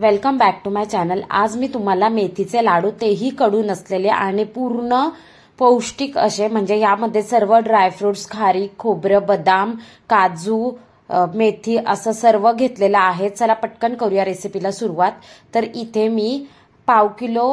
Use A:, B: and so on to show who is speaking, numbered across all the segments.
A: Welcome back to my channel. आज मी तुम्हाला मेथीचे लाडू तेही कडू नसलेले आणि पूर्ण पौष्टिक असे म्हणजे यामध्ये सर्व ड्रायफ्रुट्स खारी खोबरं बदाम काजू मेथी असं सर्व घेतलेलं आहे. चला पटकन करूया रेसिपीला सुरुवात. तर इथे मी पाव किलो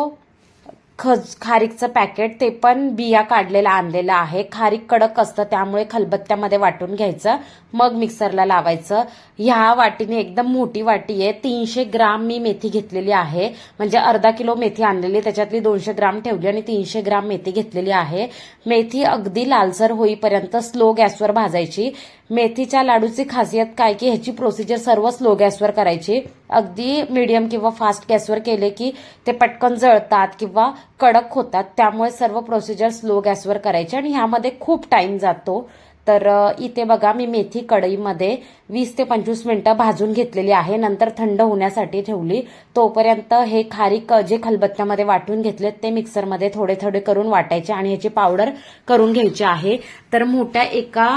A: खज खारीकचं पॅकेट ते पण बिया काढलेलं आणलेलं आहे. खारीक कडक असतं त्यामुळे खलबत्त्यामध्ये वाटून घ्यायचं मग मिक्सरला लावायचं. ह्या वाटीने एकदम मोठी वाटी आहे. तीनशे ग्राम मी मेथी घेतलेली आहे. म्हणजे अर्धा किलो मेथी आणलेली त्याच्यातली दोनशे ग्राम ठेवली आणि तीनशे ग्राम मेथी घेतलेली आहे. मेथी अगदी लालसर होईपर्यंत स्लो गॅसवर भाजायची. मेथीच्या लाडूची खासियत काय की ह्याची प्रोसिजर सर्व स्लो गॅसवर करायची. अगदी मीडियम किंवा फास्ट गॅसवर केले की ते पटकन जळतात किंवा कडक होतात. त्यामुळे सर्व प्रोसिजर स्लो गॅसवर करायचे आणि ह्यामध्ये खूप टाइम जातो. तर इथे बघा मी मेथी कढईमध्ये वीस ते पंचवीस मिनिटं भाजून घेतलेली आहे. नंतर थंड होण्यासाठी ठेवली. तोपर्यंत हे खारीक जे खलबत्त्यामध्ये वाटून घेतलेत ते मिक्सरमध्ये थोडे थोडे करून वाटायचे आणि ह्याची पावडर करून घ्यायची आहे. तर मोठ्या एका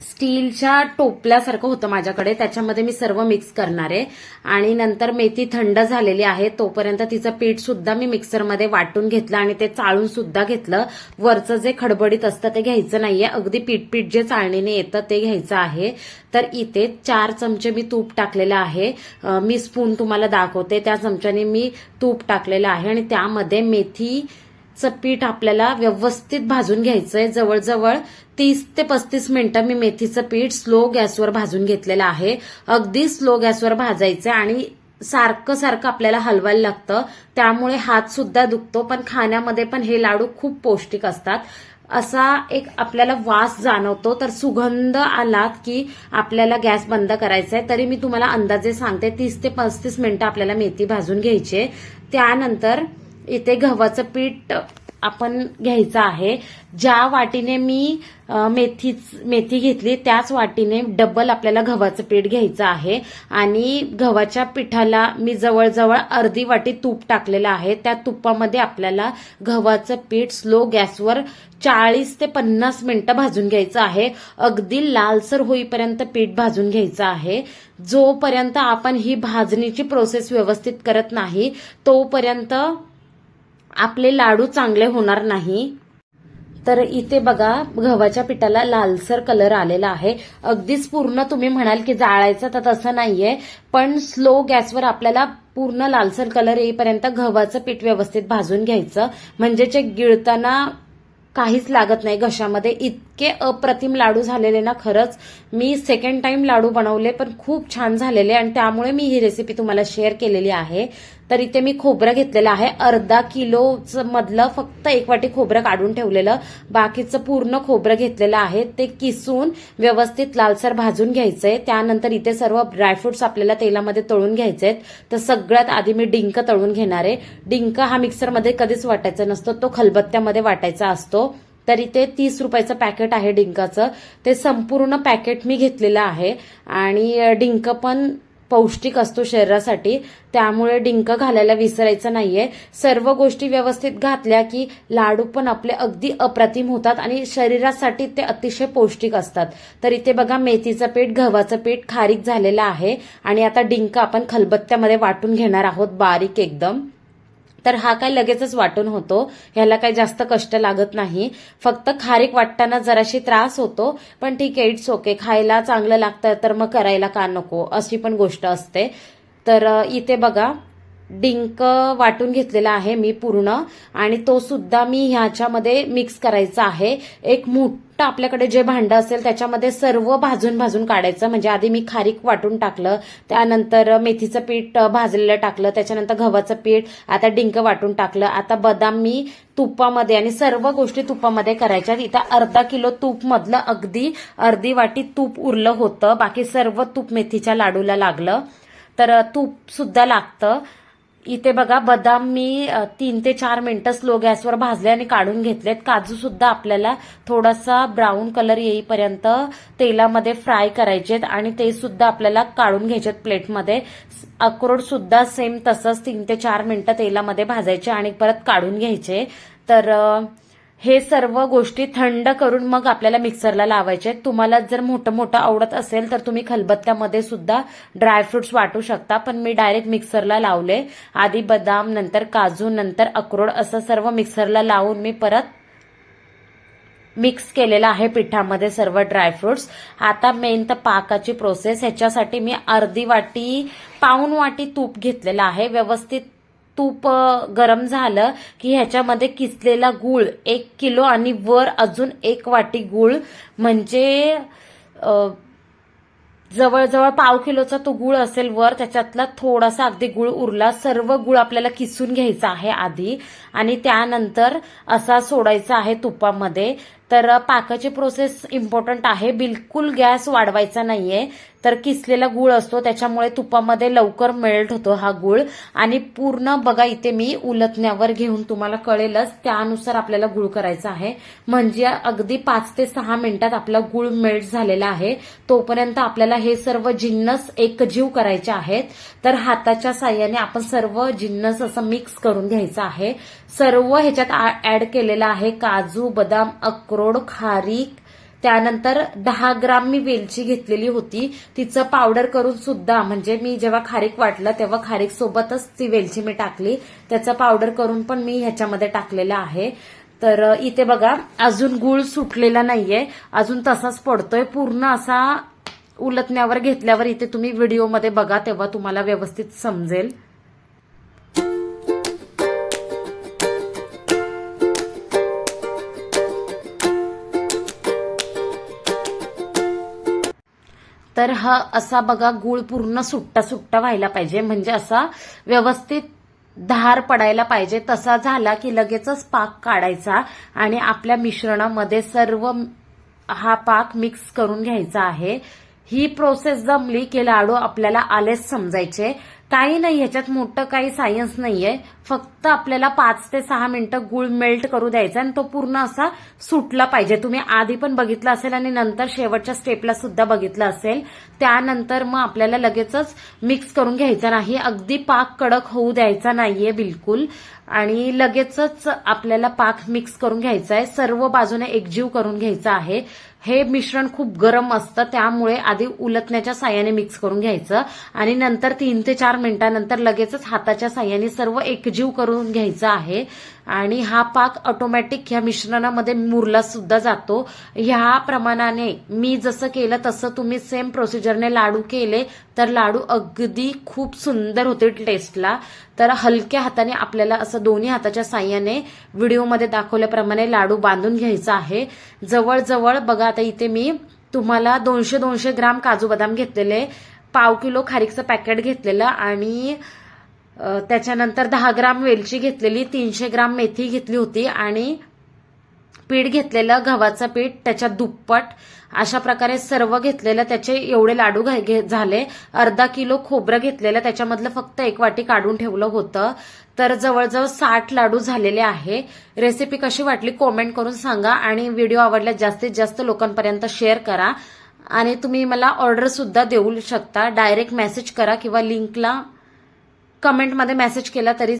A: स्टीलच्या टोपल्यासारखं होतं माझ्याकडे. त्याच्यामध्ये मी सर्व मिक्स करणार आहे. आणि नंतर मेथी थंड झालेली आहे. तोपर्यंत तिचं पीठ सुद्धा मी मिक्सरमध्ये वाटून घेतलं आणि ते चाळून सुद्धा घेतलं. वरचं जे खडबडीत असतं ते घ्यायचं नाहीये. अगदी पीठ पीठ जे चाळणीने येतं ते घ्यायचं आहे. तर इथे चार चमचे मी तूप टाकलेलं आहे. मी स्पून तुम्हाला दाखवते. त्या चमच्याने मी तूप टाकलेलं आहे. आणि त्यामध्ये मेथी चं पीठ आपल्याला व्यवस्थित भाजून घ्यायचंय. जवळजवळ तीस ते पस्तीस मिनिटं मी मेथीचं पीठ स्लो गॅसवर भाजून घेतलेलं आहे. अगदी स्लो गॅसवर भाजायचं आणि सारखं सारखं आपल्याला हलवायला लागतं. त्यामुळे हात सुद्धा दुखतो पण खाण्यामध्ये पण हे लाडू खूप पौष्टिक असतात. असा एक आपल्याला वास जाणवतो तर सुगंध आला की आपल्याला गॅस बंद करायचा आहे तरी मी तुम्हाला अंदाजे सांगते तीस ते पस्तीस मिनिटं आपल्याला मेथी भाजून घ्यायची त्यानंतर इथे गव्हाचं पीठ आपण घ्यायचं आहे. ज्या वाटीने मी मेथी मेथी घेतली त्याच वाटीने डबल आपल्याला गव्हाचं पीठ घ्यायचं आहे. आणि गव्हाच्या पिठाला मी जवळजवळ अर्धी वाटी तूप टाकलेलं आहे. त्या तुपामध्ये आपल्याला गव्हाचं पीठ स्लो गॅसवर चाळीस ते पन्नास मिनिटं भाजून घ्यायचं आहे. अगदी लालसर होईपर्यंत पीठ भाजून घ्यायचं आहे. जोपर्यंत आपण ही भाजणीची प्रोसेस व्यवस्थित करत नाही तोपर्यंत आपले लाडू चांगले होणार नाही. तर इथे बघा गव्हाच्या पिठाला लालसर कलर आलेला आहे. अगदीच पूर्ण तुम्ही म्हणाल की जाळायचं तर तसं नाहीये पण स्लो गॅसवर आपल्याला पूर्ण लालसर कलर येईपर्यंत गव्हाचं पीठ व्यवस्थित भाजून घ्यायचं. म्हणजे जे गिळताना काहीच लागत नाही घशामध्ये इत इतके अप्रतिम लाडू झालेले ना खरंच. मी सेकंड टाइम लाडू बनवले पण खूप छान झालेले आणि त्यामुळे मी ही रेसिपी तुम्हाला शेअर केलेली आहे. तर इथे मी खोबरं घेतलेलं आहे. अर्धा किलो मधलं फक्त एक वाटी खोबरं काढून ठेवलेलं. बाकीचं पूर्ण खोबरं घेतलेलं आहे. ते किसून व्यवस्थित लालसर भाजून घ्यायचंय. त्यानंतर इथे सर्व ड्रायफ्रुट्स आपल्याला तेलामध्ये तळून घ्यायचे तर सगळ्यात आधी मी डिंक तळून घेणार आहे. डिंक हा मिक्सरमध्ये कधीच वाटायचा नसतो. तो खलबत्त्यामध्ये वाटायचा असतो. तर इथे तीस रुपयाचं पॅकेट आहे डिंकाचं. ते संपूर्ण पॅकेट मी घेतलेलं आहे. आणि डिंक पण पौष्टिक असतो शरीरासाठी. त्यामुळे डिंक घालायला विसरायचं नाहीये. सर्व गोष्टी व्यवस्थित घातल्या की लाडू पण आपले अगदी अप्रतिम होतात आणि शरीरासाठी ते अतिशय पौष्टिक असतात. तर इथे बघा मेथीचं पीठ गव्हाचं पीठ खारीक झालेलं आहे. आणि आता डिंक आपण खलबत्त्यामध्ये वाटून घेणार आहोत बारीक एकदम. तर हा काय लगेचच वाटून होतो. ह्याला काही जास्त कष्ट लागत नाही. फक्त खारीक वाटताना जराशी त्रास होतो. पण ठीक आहे इट्स ओके खायला चांगलं लागतं तर मग करायला का नको? अशी पण गोष्ट असते. तर इथे बघा. डिंक वाटून घेतलेला आहे मी पूर्ण आणि तो सुद्धा मी ह्याच्यामध्ये मिक्स करायचा आहे. एक मोठं आपल्याकडे जे भांडं असेल त्याच्यामध्ये सर्व भाजून भाजून काढायचं. म्हणजे आधी मी खारीक वाटून टाकलं त्यानंतर मेथीचं पीठ भाजलेलं टाकलं त्याच्यानंतर गव्हाचं पीठ आता डिंक वाटून टाकलं. आता बदाम मी तुपामध्ये आणि सर्व गोष्टी तुपामध्ये करायच्या. इथं अर्धा किलो तूप मधलं अगदी अर्धी वाटी तूप उरलं होतं. बाकी सर्व तूप मेथीच्या लाडूला लागलं. तर तूप सुद्धा लागतं. इथे बघा बदाम मी तीन ते चार मिनिटं स्लो गॅसवर भाजले आणि काढून घेतलेत. काजू सुद्धा आपल्याला थोडासा ब्राऊन कलर येईपर्यंत तेलामध्ये फ्राय करायचेत आणि ते सुद्धा आपल्याला काढून घ्यायचेत प्लेटमध्ये अक्रोड सुद्धा सेम तसंच तीन ते चार मिनिटं तेलामध्ये भाजायचे आणि परत काढून घ्यायचे. तर हे सर्व गोष्टी थंड करून मग आपल्याला मिक्सरला लावायचे. आहेत. तुम्हाला जर मोठं मोठं आवडत असेल तर तुम्ही खलबत्त्यामध्ये सुद्धा ड्रायफ्रुट्स वाटू शकता पण मी डायरेक्ट मिक्सरला लावले. आधी बदाम नंतर काजू नंतर अक्रोड असं सर्व मिक्सरला लावून मी परत मिक्स केलेलं आहे पिठामध्ये सर्व ड्रायफ्रुट्स आता मेन तर पाकाची प्रोसेस ह्याच्यासाठी मी अर्धी वाटी पाऊन वाटी तूप घेतलेलं आहे. व्यवस्थित तूप गरम झालं की ह्याच्यामध्ये किसलेला गूळ एक किलो आणि वर अजून एक वाटी गूळ. म्हणजे जवळजवळ पाव किलोचा तो गुळ असेल वर त्याच्यातला थोडासा अगदी गुळ उरला. सर्व गुळ आपल्याला किसून घ्यायचा आहे आधी. आणि त्यानंतर असा सोडायचा आहे तुपामध्ये. तर पाकाची प्रोसेस इम्पॉर्टंट आहे. बिलकुल गॅस वाढवायचा नाहीये. तर किसलेला गुळ असतो त्याच्यामुळे तुपामध्ये लवकर मेल्ट होतो हा गुळ. आणि पूर्ण बघा इथे मी उलटण्यावर घेऊन तुम्हाला कळेलच त्यानुसार आपल्याला गुळ करायचा आहे. म्हणजे अगदी पाच ते सहा मिनिटात आपला गुळ मेल्ट झालेला आहे. तोपर्यंत आपल्याला हे सर्व जिन्नस एकजीव करायचे आहेत. तर हाताच्या साह्याने आपण सर्व जिन्नस असं मिक्स करून घ्यायचं आहे. सर्व ह्याच्यात ऍड केलेलं आहे काजू बदाम अक्रोड खारीक त्यानंतर दहा ग्राम मी वेलची घेतलेली होती. तिचं पावडर करून सुद्धा म्हणजे मी जेव्हा खारीक वाटलं तेव्हा खारीक सोबतच ती वेलची मी टाकली. त्याचं पावडर करून पण मी ह्याच्यामध्ये टाकलेलं आहे. तर इथे बघा अजून गुळ सुटलेला नाहीये. अजून तसाच पडतोय. पूर्ण असा उलटण्यावर घेतल्यावर इथे तुम्ही व्हिडिओमध्ये बघा तेव्हा तुम्हाला व्यवस्थित समजेल. तर हा असा बघा गुळ पूर्ण सुट्टा सुट्टा व्हायला पाहिजे. म्हणजे असा व्यवस्थित धार पडायला पाहिजे. तसा झाला की लगेचच पाक काढायचा आणि आपल्या मिश्रणामध्ये सर्व हा पाक मिक्स करून घ्यायचा आहे. ही प्रोसेस जमली की लाडू आपल्याला आलेच समजायचे. काही नाही ह्याच्यात मोठं काही सायन्स नाहीये. फक्त आपल्याला पाच ते सहा मिनिटं गुळ मेल्ट करू द्यायचा आणि तो पूर्ण असा सुटला पाहिजे. तुम्ही आधी पण बघितलं असेल आणि नंतर शेवटच्या स्टेपला सुद्धा बघितलं असेल. त्यानंतर मग आपल्याला लगेचच मिक्स करून घ्यायचा नाही. अगदी पाक कडक होऊ द्यायचा नाहीये बिलकुल. आणि लगेचच आपल्याला पाक मिक्स करून घ्यायचा आहे. सर्व बाजूने एकजीव करून घ्यायचा आहे. हे मिश्रण खूप गरम असतं त्यामुळे आधी उलटण्याच्या साह्याने मिक्स करून घ्यायचं आणि नंतर तीन ते चार मिनिटानंतर लगेचच हाताच्या साह्याने सर्व एकजीव करून घ्यायचं आहे. आणि हा पाक ऑटोमॅटिक ह्या मिश्रणामध्ये मुरला सुद्धा जातो. ह्या प्रमाणाने मी जसं केलं तसं तुम्ही सेम प्रोसिजरने लाडू केले तर लाडू अगदी खूप सुंदर होते टेस्टला तर हलक्या हाताने आपल्याला असं दोन्ही हाताच्या साह्याने व्हिडिओमध्ये दाखवल्याप्रमाणे लाडू बांधून घ्यायचा आहे. जवळजवळ बघा आता इथे मी तुम्हाला दोनशे दोनशे ग्राम काजू बदाम घेतलेले पाव किलो खारीकचं पॅकेट घेतलेलं आणि त्याच्यानंतर दहा ग्राम वेलची घेतलेली तीनशे ग्राम मेथी घेतली होती आणि पीठ घेतलेलं गव्हाचं पीठ त्याच्या दुप्पट अशा प्रकारे सर्व घेतलेलं त्याचे एवढे लाडू घे- झाले. अर्धा किलो खोबरं घेतलेलं त्याच्यामधलं फक्त एक वाटी काढून ठेवलं होतं. तर जवळजवळ साठ लाडू झालेले आहे. रेसिपी कशी वाटली कॉमेंट करून सांगा आणि व्हिडिओ आवडल्यास जास्तीत जास्त लोकांपर्यंत शेअर करा. आणि तुम्ही मला ऑर्डर सुद्धा देऊ शकता. डायरेक्ट मेसेज करा किंवा लिंकला कमेंटमध्ये मेसेज केला तरी